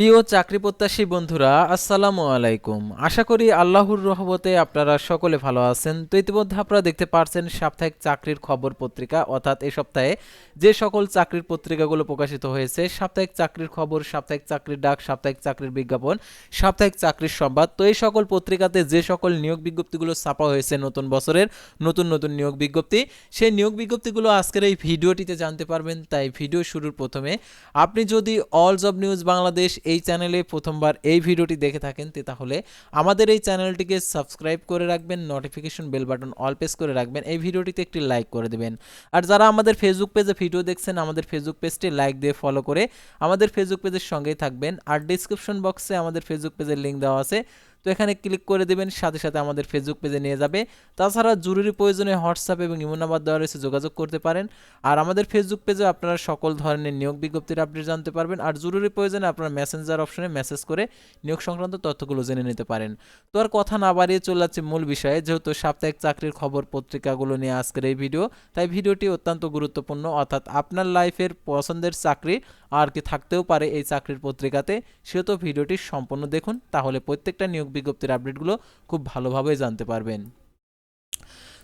প্রিয় চাকরি প্রত্যাশী বন্ধুরা, আসসালামু আলাইকুম। আশা করি আল্লাহর রহমতে আপনারা সকলে ভালো আছেন। তো ইতিমধ্যে আপনারা দেখতে পারছেন সাপ্তাহিক চাকরির খবর পত্রিকা, অর্থাৎ এই সপ্তাহে যে সকল চাকরির পত্রিকাগুলো প্রকাশিত হয়েছে, সাপ্তাহিক চাকরির খবর, সাপ্তাহিক চাকরির ডাক, সাপ্তাহিক চাকরির বিজ্ঞাপন, সাপ্তাহিক চাকরির সংবাদ, তো এই সকল পত্রিকাতে যে সকল নিয়োগ বিজ্ঞপ্তিগুলো ছাপা হয়েছে নতুন বছরের, নতুন নতুন নিয়োগ বিজ্ঞপ্তি, সেই নিয়োগ বিজ্ঞপ্তিগুলো আজকের এই ভিডিওটিতে জানতে পারবেন। তাই ভিডিও শুরুর প্রথমে আপনি যদি অল জব নিউজ বাংলাদেশ এই চ্যানেলে প্রথমবার এই ভিডিওটি দেখে থাকেন তাহলে আমাদের এই চ্যানেলটিকে সাবস্ক্রাইব করে রাখবেন notification bell button all press করে রাখবেন, এই ভিডিওটিতে একটি লাইক করে দেবেন। আর যারা আমাদের ফেসবুক পেজে ভিডিও দেখছেন, আমাদের ফেসবুক পেজটি লাইক দিয়ে ফলো করে আমাদের ফেসবুক পেজের সঙ্গেই থাকবেন। আর ডিসক্রিপশন বক্সে আমাদের ফেসবুক পেজের লিঙ্ক দেওয়া আছে। তো এখানে ক্লিক করে দেবেন, সাথে সাথে আমাদের ফেসবুক পেজে নিয়ে যাবে। তাছাড়া জরুরি প্রয়োজনে হোয়াটসঅ্যাপ এবং ইমো নাম্বার দেওয়া রয়েছে, যোগাযোগ করতে পারেন। আর আমাদের ফেসবুক পেজে আপনারা সকল ধরনের নিয়োগ বিজ্ঞপ্তির আপডেট জানতে পারবেন। আর জরুরি প্রয়োজনে আপনারা মেসেঞ্জার অপশনে মেসেজ করে নিয়োগ সংক্রান্ত তথ্যগুলো জেনে নিতে পারেন। তো আর কথা না বাড়িয়ে চলে যাচ্ছে মূল বিষয়ে, যেহেতু সাপ্তাহিক চাকরির খবর পত্রিকাগুলো নিয়ে আজকের এই ভিডিও তাই ভিডিওটি অত্যন্ত গুরুত্বপূর্ণ। অর্থাৎ আপনার লাইফের পছন্দের চাকরি আর কি থাকতেও পারে এই চাকরির পত্রিকাতে সেহেতু ভিডিওটি সম্পূর্ণ দেখুন। তাহলে প্রত্যেকটা নিয়োগ বিজ্ঞপ্তির আপডেটগুলো খুব ভালোভাবে জানতে পারবেন।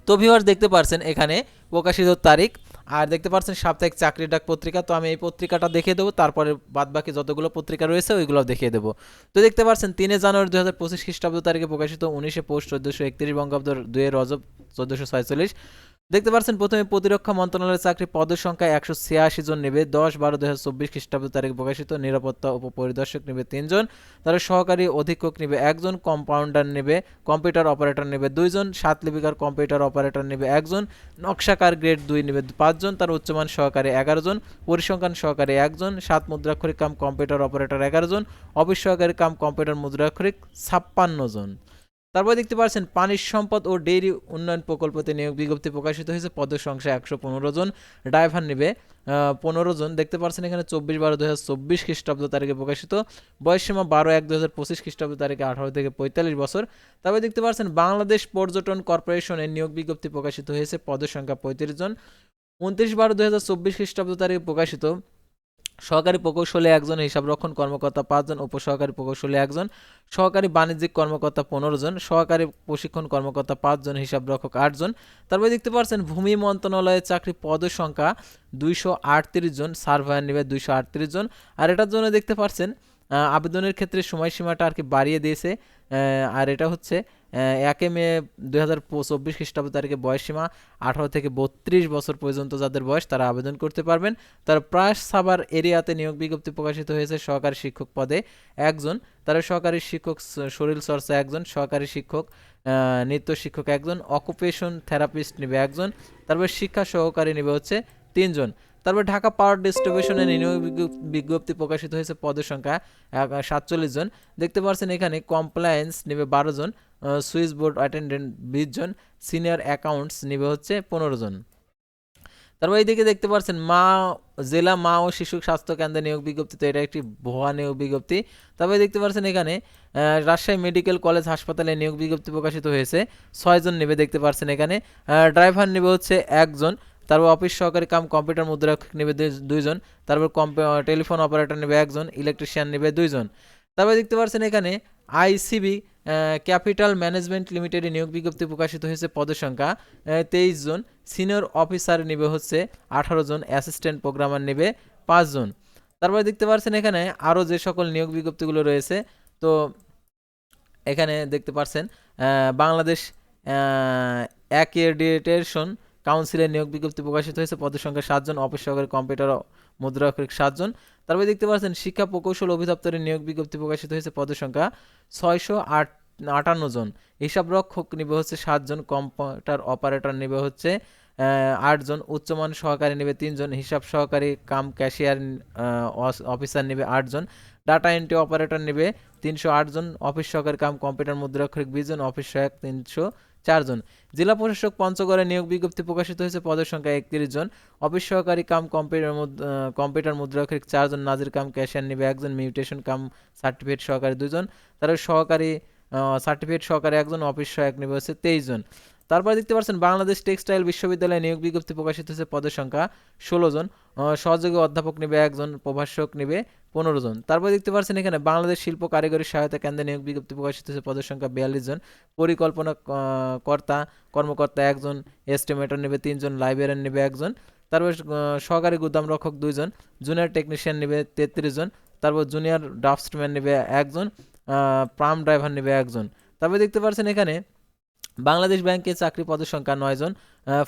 তো ভিউয়ার্স দেখতে পারছেন এখানে প্রকাশিত তারিখ। আর দেখতে পাচ্ছেন সাপ্তাহিক চাকরির ডাক পত্রিকা। তো আমি এই পত্রিকাটা দেখিয়ে দেবো, তারপরে বাদবাকি যতগুলো পত্রিকা রয়েছে ওইগুলো দেখিয়ে দেবো। তো দেখতে পাচ্ছেন তিনে জানুয়ারি দু হাজার পঁচিশ খ্রিস্টাব্দ তারিখে প্রকাশিত উনিশে পৌষ চোদ্দোশো একত্রিশ বঙ্গাব্দ দুয়ে রজব চোদ্দোশো ছয়চল্লিশ। দেখতে পাচ্ছেন, প্রথমে প্রতিরক্ষা মন্ত্রণালয়ের চাকরি পদের সংখ্যা একশো ছিয়াশি জন নেবে। দশ বারো দু হাজার চব্বিশ খ্রিস্টাব্দ তারিখ প্রকাশিত। নিরাপত্তা উপপরিদর্শক নেবে তিনজন। তারা সহকারী অধীক্ষক নেবে একজন, কম্পাউন্ডার নেবে, কম্পিউটার অপারেটর নেবে দুইজন, সাত লিপিকার কম্পিউটার অপারেটর নেবে একজন, নকশাকার গ্রেড দুই নেবে পাঁচজন, তার উচ্চমান সহকারী এগারো জন পরিসংখ্যান সহকারী একজন, সাত মুদ্রাক্ষরিক কাম কম্পিউটার অপারেটর এগারো জন অফিস সহকারী কাম কম্পিউটার মুদ্রাক্ষরিক ছাপ্পান্ন জন। তারপর দেখতে পাচ্ছেন, পানির সম্পদ ও ডেইরি উন্নয়ন প্রকল্পতে নিয়োগ বিজ্ঞপ্তি প্রকাশিত হয়েছে। পদের সংখ্যা একশো পনেরো জন ড্রাইভার নেবে পনেরো জন। দেখতে পাচ্ছেন এখানে চব্বিশ বারো দু হাজার চব্বিশ খ্রিস্টাব্দ তারিখে প্রকাশিত। বয়সসীমা বারো এক দু হাজার পঁচিশ খ্রিস্টাব্দ তারিখে আঠারো থেকে পঁয়তাল্লিশ বছর। তারপরে দেখতে পাচ্ছেন, বাংলাদেশ পর্যটন কর্পোরেশনের নিয়োগ বিজ্ঞপ্তি প্রকাশিত হয়েছে। পদের সংখ্যা পঁয়ত্রিশ জন। উনত্রিশ বারো দু হাজার চব্বিশ খ্রিস্টাব্দ তারিখে প্রকাশিত। সহকারী প্রকৌশলী একজন হিসাবরক্ষণ কর্মকর্তা পাঁচজন, উপসহকারী প্রকৌশলী একজন, সহকারী বাণিজ্যিক কর্মকর্তা পনেরো জন সহকারী প্রশিক্ষণ কর্মকর্তা পাঁচজন হিসাবরক্ষক আটজন। তারপরে দেখতে পাচ্ছেন ভূমি মন্ত্রণালয়ের চাকরি পদের সংখ্যা দুইশো আটত্রিশ জন সার্ভায়ার নেবে দুইশো আটত্রিশ জন। আর এটার জন্য দেখতে পাচ্ছেন আবেদনের ক্ষেত্রে সময়সীমাটা আর কি বাড়িয়ে দিয়েছে। আর এটা হচ্ছে একে মে দুই হাজার চব্বিশ খ্রিস্টাব্দ তারিখে বয়সসীমা আঠারো থেকে বত্রিশ বছর পর্যন্ত যাদের বয়স তারা আবেদন করতে পারবেন। তার প্রায় সাবার এরিয়াতে নিয়োগ বিজ্ঞপ্তি প্রকাশিত হয়েছে সহকারী শিক্ষক পদে। একজন, তারা সহকারী শিক্ষক শরীর চর্চা একজন, সহকারী শিক্ষক নৃত্য শিক্ষক একজন, অকুপেশন থেরাপিস্ট নেবে একজন, তারপর শিক্ষা সহকারী নেবে হচ্ছে তিনজন। তারপর ঢাকা পাওয়ার ডিস্ট্রিবিউশনে নিয়োগ বিজ্ঞপ্তি প্রকাশিত হয়েছে পদের সংখ্যা সাতচল্লিশ জন। দেখতে পাচ্ছেন এখানে কমপ্লায়েন্স নেবে বারো জন সুইচ বোর্ড অ্যাটেন্ডেন্ট বিশ জন, সিনিয়র অ্যাকাউন্টস নেবে হচ্ছে পনেরো জন। তারপর এইদিকে দেখতে পাচ্ছেন মা, জেলা মা ও শিশু স্বাস্থ্য কেন্দ্রে নিয়োগ বিজ্ঞপ্তি, তো এটা একটি ভুয়া নিয়োগ বিজ্ঞপ্তি। তারপরে দেখতে পাচ্ছেন এখানে রাজশাহী মেডিকেল কলেজ হাসপাতালে নিয়োগ বিজ্ঞপ্তি প্রকাশিত হয়েছে ছয়জন নেবে দেখতে পাচ্ছেন এখানে। ড্রাইভার নেবে হচ্ছে একজন তারপর অফিস সহকারী কাম কম্পিউটার মুদ্রা নেবে দুইজন তারপর টেলিফোন অপারেটর নেবে একজন, ইলেকট্রিশিয়ান নেবে দুইজন। তারপর দেখতে পাচ্ছেন এখানে আইসিবি ক্যাপিটাল ম্যানেজমেন্ট লিমিটেডে নিয়োগ বিজ্ঞপ্তি প্রকাশিত হয়েছে পদের সংখ্যা তেইশ জন। সিনিয়র অফিসার নেবে হচ্ছে আঠারো জন, অ্যাসিস্ট্যান্ট প্রোগ্রামার নেবে পাঁচজন তারপরে দেখতে পাচ্ছেন এখানে আরও যে সকল নিয়োগ বিজ্ঞপ্তিগুলো রয়েছে, তো এখানে দেখতে পাচ্ছেন বাংলাদেশ অ্যাক্রেডিটেশন কাউন্সিলের নিয়োগ বিজ্ঞপ্তি প্রকাশিত হয়েছে, পদের সংখ্যা সাতজন অফিস সহকারী কম্পিউটার মুদ্রাক্ষরিক সাতজন। তারপরে দেখতে পাচ্ছেন, শিক্ষা প্রকৌশল অধিদপ্তরের নিয়োগ বিজ্ঞপ্তি প্রকাশিত হয়েছে পদের সংখ্যা ছয়শো আট, আটান্ন জন। হিসাব রক্ষক নেবে হচ্ছে সাতজন, কম্পিউটার অপারেটর নেবে হচ্ছে আটজন, উচ্চমান সহকারী নেবে তিনজন, হিসাব সহকারী, কাম ক্যাশিয়ার অফিসার নেবে আটজন, ডাটা এন্ট্রি অপারেটর নেবে তিনশো আটজন, অফিস সহকারী, কাম, কম্পিউটার মুদ্রাক্ষরিক বিশজন অফিস সহায়ক তিনশো চারজন। জেলা প্রশাসক পঞ্চগড়ে নিয়োগ বিজ্ঞপ্তি প্রকাশিত হয়েছে। পদের সংখ্যা একত্রিশ জন। অফিস সহকারী কাম কম্পিউটার কম্পিউটার মুদ্রাক্ষরিক চারজন, নাজির কাম ক্যাশিয়ার নিবে একজন, মিউটেশন কাম সার্টিফিকেট সহকারী দুজন। তারা সহকারী সার্টিফিকেট সহকারী একজন, অফিস সহায়ক নিবে হচ্ছে তেইশ জন। তারপর দেখতে পাচ্ছেন, বাংলাদেশ টেক্সটাইল বিশ্ববিদ্যালয়ে নিয়োগ বিজ্ঞপ্তি প্রকাশিত হয়েছে পদের সংখ্যা ষোলো জন। সহযোগী অধ্যাপক নেবে একজন, প্রভাষক নেবে পনেরো জন। তারপর দেখতে পাচ্ছেন এখানে বাংলাদেশ শিল্প কারিগরি সহায়তা কেন্দ্রে নিয়োগ বিজ্ঞপ্তি প্রকাশিত হয়েছে পদের সংখ্যা বিয়াল্লিশ জন। পরিকল্পনা কর্তা, কর্মকর্তা একজন এস্টিমেটর নেবে তিনজন লাইব্রেরিয়ান নেবে একজন। তারপর সহকারী গুদাম রক্ষক দুইজন জুনিয়র টেকনিশিয়ান নেবে তেত্রিশ জন। তারপর জুনিয়র ড্রাফটসম্যান নেবে একজন প্রাম ড্রাইভার নেবে একজন। তারপর দেখতে পাচ্ছেন এখানে বাংলাদেশ ব্যাংকে চাকরি পদের সংখ্যা নয় জন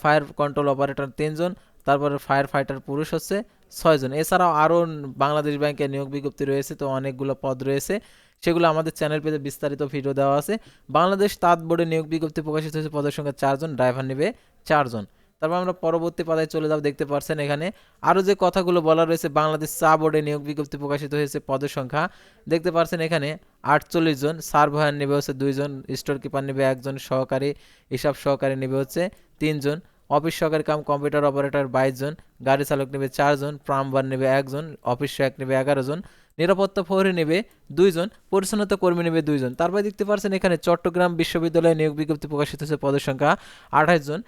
ফায়ার কন্ট্রোল অপারেটর তিনজন তারপরে ফায়ার ফাইটার পুরুষ হচ্ছে ছয়জন এছাড়াও আরও বাংলাদেশ ব্যাংকে নিয়োগ বিজ্ঞপ্তি রয়েছে, তো অনেকগুলো পদ রয়েছে। সেগুলো আমাদের চ্যানেল পেতে বিস্তারিত ভিডিও দেওয়া আছে। বাংলাদেশ তাঁত বোর্ডে নিয়োগ বিজ্ঞপ্তি প্রকাশিত হয়েছে, পদের সংখ্যা চারজন ড্রাইভার নেবে চারজন তারপর আমরা পরবর্তী পাতায় চলে যাব, দেখতে পাচ্ছেন এখানে। আরও যে কথাগুলো বলা রয়েছে, বাংলাদেশ চা বোর্ডে নিয়োগ বিজ্ঞপ্তি প্রকাশিত হয়েছে পদের সংখ্যা। দেখতে পাচ্ছেন এখানে আটচল্লিশ জন সার্ভয়ার নেবে হচ্ছে দুইজন স্টোর কিপার নেবে একজন, সহকারী, হিসাব সহকারী নেবে হচ্ছে তিনজন অফিস সহকারী কাম কম্পিউটার অপারেটর বাইশ জন, গাড়ি চালক নেবে চারজন প্রাম্বার নেবে একজন অফিস সহায়ক নেবে এগারো জন নিরাপত্তা প্রহরী নেবে দুইজন, পরিচ্ছন্নতা কর্মী নেবে দুইজন। তারপরে দেখতে পাচ্ছেন এখানে চট্টগ্রাম বিশ্ববিদ্যালয়ে নিয়োগ বিজ্ঞপ্তি প্রকাশিত হচ্ছে পদের সংখ্যা আঠাশ জন।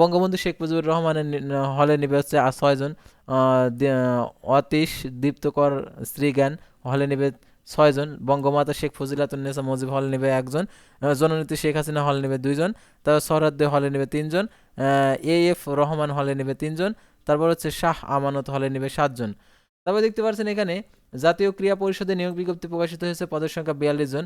বঙ্গবন্ধু শেখ মুজিবুর রহমানের হলে নেবে হচ্ছে ছয়জন অতীশ দীপ্তকর শ্রীজ্ঞান হলে নেবে ছয়জন বঙ্গমাতা শেখ ফজিলাতুন্নেসা মুজিব হল নেবে একজন। জননীতি শেখ হাসিনা হল নেবে দুইজন। তারপর সরহদ্দে হলে নেবে তিনজন। এ এফ রহমান হলে নেবে তিনজন। তারপর হচ্ছে শাহ আমানত হলে নেবে সাতজন। তারপর দেখতে পাচ্ছেন এখানে জাতীয় ক্রীড়া পরিষদে নিয়োগ বিজ্ঞপ্তি প্রকাশিত হয়েছে, পদের সংখ্যা বিয়াল্লিশ জন।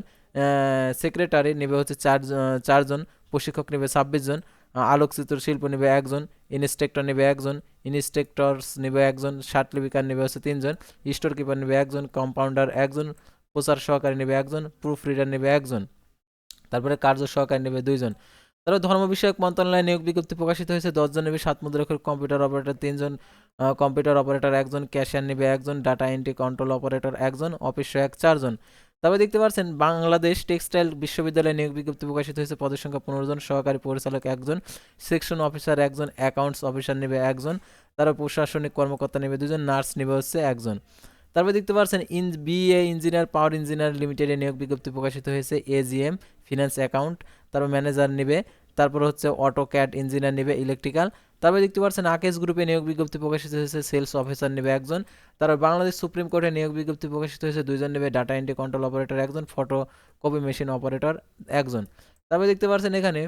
সেক্রেটারি নেবে হচ্ছে চার চারজন প্রশিক্ষক নেবে ছাব্বিশ জন আলোকচিত্র শিল্প নেবে একজন ইনস্ট্রাক্টর নেবে একজন ইনস্ট্রাক্টরস নেবে একজন লিপিকার নেবে হচ্ছে তিনজন স্টোর কিপার নেবে একজন কম্পাউন্ডার একজন প্রচার সহকারী নেবে একজন প্রুফ রিডার নেবে একজন তারপরে কার্য সহকারী নেবে দুইজন তারপর ধর্ম বিষয়ক মন্ত্রণালয়ে নিয়োগ বিজ্ঞপ্তি প্রকাশিত হয়েছে। দশজন নেবে সাত মুদ্রাক্ষর কম্পিউটার অপারেটর, তিনজন কম্পিউটার অপারেটর, একজন ক্যাশিয়ার নেবে, একজন ডাটা এন্ট্রি কন্ট্রোল অপারেটর, একজন অফিস সহায়ক, চারজন। তারপরে দেখতে পাচ্ছেন, বাংলাদেশ টেক্সটাইল বিশ্ববিদ্যালয়ে নিয়োগ বিজ্ঞপ্তি প্রকাশিত হয়েছে। পদের সংখ্যা পনেরো জন, সহকারী পরিচালক একজন, সেকশন অফিসার একজন, অ্যাকাউন্টস অফিসার নেবে একজন, তারপর প্রশাসনিক কর্মকর্তা নেবে দুজন, নার্স নেবে হচ্ছে একজন। তারপরে দেখতে পাচ্ছেন, in, BA engineer, power engineer লিমিটেডে নিয়োগ বিজ্ঞপ্তি প্রকাশিত হয়েছে, এজিএম, ফিনান্স অ্যাকাউন্ট, তারপর ম্যানেজার নেবে তারপর হচ্ছে অটো ক্যাড ইঞ্জিনিয়ার নেবে ইলেকট্রিক্যাল তারপরে দেখতে পাচ্ছেন আকেশ গ্রুপে নিয়োগ বিজ্ঞপ্তি প্রকাশিত হয়েছে সেলস অফিসার নেবে একজন। তারপর বাংলাদেশ সুপ্রিম কোর্টে নিয়োগ বিজ্ঞপ্তি প্রকাশিত হয়েছে, দুইজন নেবে ডাটা এন্ট্রি কন্ট্রোল অপারেটর একজন ফটো কপি মেশিন অপারেটর একজন। তারপরে দেখতে পাচ্ছেন এখানে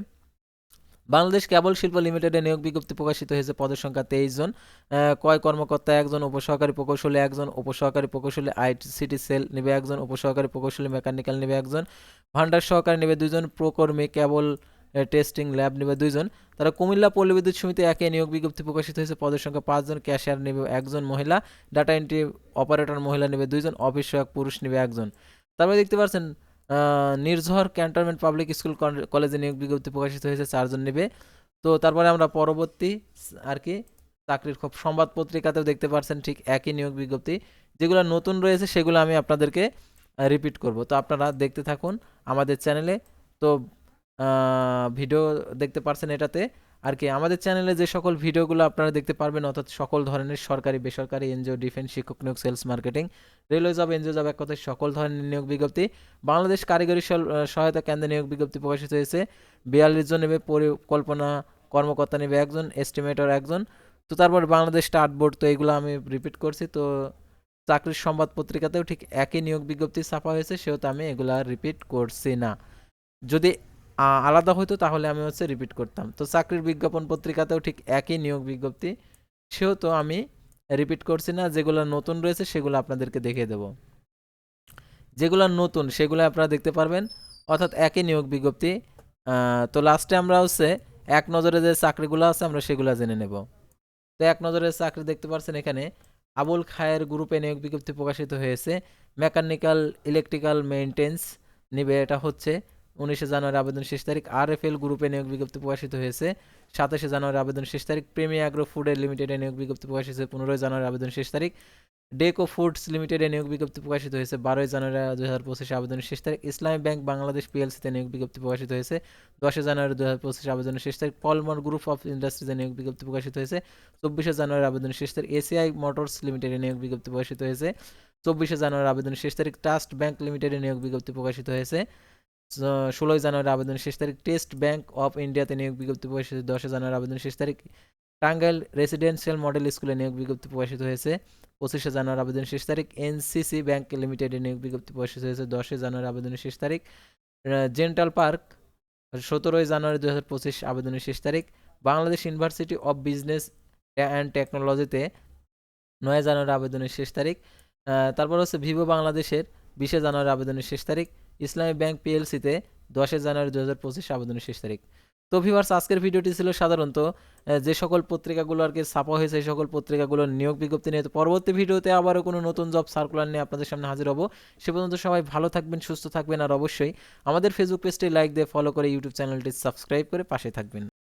বাংলাদেশ কেবল শিল্প লিমিটেডে নিয়োগ বিজ্ঞপ্তি প্রকাশিত হয়েছে, পদের সংখ্যা তেইশ জন। ক্রয় কর্মকর্তা একজন, উপসহকারী প্রকৌশলী একজন, উপসহকারী প্রকৌশলী আইসিটি সেল নেবে একজন, উপসহকারী প্রকৌশলী মেকানিক্যাল নেবে একজন। ভান্ডার সহকারী নেবে দুজন প্রকর্মী কেবল টেস্টিং ল্যাব নেবে দুইজন। তারা কুমিল্লা পল্লী বিদ্যুৎ সমিতি একে নিয়োগ বিজ্ঞপ্তি প্রকাশিত হয়েছে। পদের সংখ্যা পাঁচজন ক্যাশিয়ার নেবে একজন মহিলা ডাটা এন্ট্রি অপারেটর মহিলা নেবে দুইজন অফিস সহায়ক পুরুষ নেবে একজন। তারপরে দেখতে পাচ্ছেন নির্ঝর ক্যান্টনমেন্ট পাবলিক স্কুল কলেজে নিয়োগ বিজ্ঞপ্তি প্রকাশিত হয়েছে, চারজন নেবে। তো তারপরে আমরা পরবর্তী আর কি, চাকরির খুব সংবাদ পত্রিকাতেও দেখতে পাচ্ছেন ঠিক একই নিয়োগ বিজ্ঞপ্তি। যেগুলো নতুন রয়েছে, সেগুলো আমি আপনাদেরকে রিপিট করব। তো আপনারা দেখতে থাকুন আমাদের চ্যানেলে তো ভিডিও দেখতে পারছেন এটাতে। আর কি, আমাদের চ্যানেলে যে সকল ভিডিওগুলো আপনারা দেখতে পারবেন, অর্থাৎ সকল ধরনের সরকারি, বেসরকারি, এনজিও, ডিফেন্স, শিক্ষক নিয়োগ, sales, marketing, railway job, NGO job, এক কথায় সকল ধরনের নিয়োগ বিজ্ঞপ্তি, বাংলাদেশ কারিগরি সহায়তা কেন্দ্রে নিয়োগ বিজ্ঞপ্তি প্রকাশিত হয়েছে। বিয়াল্লিশ জন নেবে পরিকল্পনা কর্মকর্তা নেবে একজন এস্টিমেটর একজন। তো তারপর বাংলাদেশ স্টার্ট বোর্ড, তো এগুলো আমি রিপিট করছি। তো চাকরির সংবাদ পত্রিকাতেও ঠিক একই নিয়োগ বিজ্ঞপ্তি ছাপা হয়েছে, সেহেতু আমি এগুলা রিপিট করছি না। যদি আলাদা হতো তাহলে আমি হচ্ছে রিপিট করতাম। তো চাকরির বিজ্ঞাপন পত্রিকাতেও ঠিক একই নিয়োগ বিজ্ঞপ্তি সেহেতু আমি রিপিট করছি না। যেগুলো নতুন রয়েছে, সেগুলো আপনাদেরকে দেখিয়ে দেব। যেগুলো নতুন সেগুলো আপনারা দেখতে পারবেন। অর্থাৎ একই নিয়োগ বিজ্ঞপ্তি। তো লাস্টে আমরা হচ্ছে এক নজরে যে চাকরিগুলো আছে, আমরা সেগুলো জেনে নেব। তো এক নজরে চাকরি দেখতে পাচ্ছেন এখানে, আবুল খায়ের গ্রুপে নিয়োগ বিজ্ঞপ্তি প্রকাশিত হয়েছে। মেকানিক্যাল, ইলেকট্রিক্যাল মেইনটেন্স নিবে, এটা হচ্ছে উনিশে জানুয়ারি আবেদন শেষ তারিখ। আর এফ এল গ্রুপে নিয়োগ বিজ্ঞপ্তি প্রকাশিত হয়েছে। সাতাশে জানুয়ারি আবেদন শেষ তারিখ। প্রেমি অ্যাগ্রো ফুডের লিমিটেডে নিয়োগ বিজ্ঞপ্তি প্রকাশিত হয়েছে পনেরোই জানুয়ারি আবেদন শেষ তারিখ। ডেকো ফুডস লিমিটেডে নিয়োগ বিজ্ঞপ্তি প্রকাশিত হয়েছে বারোই জানুয়ারি দুই হাজার পঁচিশে আবেদনের শেষ তারিখ। ইসলামী ব্যাংক বাংলাদেশ পিএলসিতে নিয়োগ বিজ্ঞপ্তি প্রকাশিত হয়েছে দশই জানুয়ারি দুই হাজার পঁচিশে আবেদনের শেষ তারিখ। পলমর গ্রুপ অফ ইন্ডাস্ট্রিজে নিয়োগ বিজ্ঞপ্তি প্রকাশিত হয়েছে চব্বিশে জানুয়ারি আবেদনের শেষ তারিখ। এসিআই মোটরস লিমিটেডে নিয়োগ বিজ্ঞপ্তি প্রকাশিত হয়েছে চব্বিশে জানুয়ারি আবেদনের শেষ তারিখ। ট্রাস্ট ব্যাংক লিমিটেডে নিয়োগ বিজ্ঞপ্তি প্রকাশিত হয়েছে ষোলোই জানুয়ারি আবেদনের শেষ তারিখ। টেস্ট ব্যাংক অফ ইন্ডিয়াতে নিয়োগ বিজ্ঞপ্তি প্রকাশিত দশই জানুয়ারি আবেদন শেষ তারিখ। টাঙ্গাইল রেসিডেন্সিয়াল মডেল স্কুলে নিয়োগ বিজ্ঞপ্তি প্রকাশিত হয়েছে পঁচিশে জানুয়ারি আবেদনের শেষ তারিখ। এনসিসি ব্যাংক লিমিটেডে নিয়োগ বিজ্ঞপ্তি প্রকাশিত হয়েছে দশই জানুয়ারি আবেদনের শেষ তারিখ। জেন্টাল পার্ক, সতেরোই জানুয়ারি দু হাজার পঁচিশ আবেদনের শেষ তারিখ। Bangladesh university of business and টেকনোলজিতে নয় জানুয়ারি আবেদনের শেষ তারিখ। তারপর হচ্ছে ভিভো বাংলাদেশের বিশে জানুয়ারি আবেদনের শেষ তারিখ। ইসলামী ব্যাংক পিএলসিতে দশই জানুয়ারি দু হাজার পঁচিশ আবেদনের শেষ তারিখ। তো ভিভার্স আজকের ভিডিওটি ছিল সাধারণত যে সকল পত্রিকাগুলো আর কি ছাপা হয়েছে, সেই সকল পত্রিকাগুলোর নিয়োগ বিজ্ঞপ্তি নিয়ে। পরবর্তী ভিডিওতে আবারও কোনো নতুন জব সার্কুলার নিয়ে আপনাদের সামনে হাজির হব। সে পর্যন্ত সবাই ভালো থাকবেন, সুস্থ থাকবেন, আর অবশ্যই আমাদের ফেসবুক পেজটি লাইক দিয়ে ফলো করে ইউটিউব চ্যানেলটি সাবস্ক্রাইব করে পাশে থাকবেন।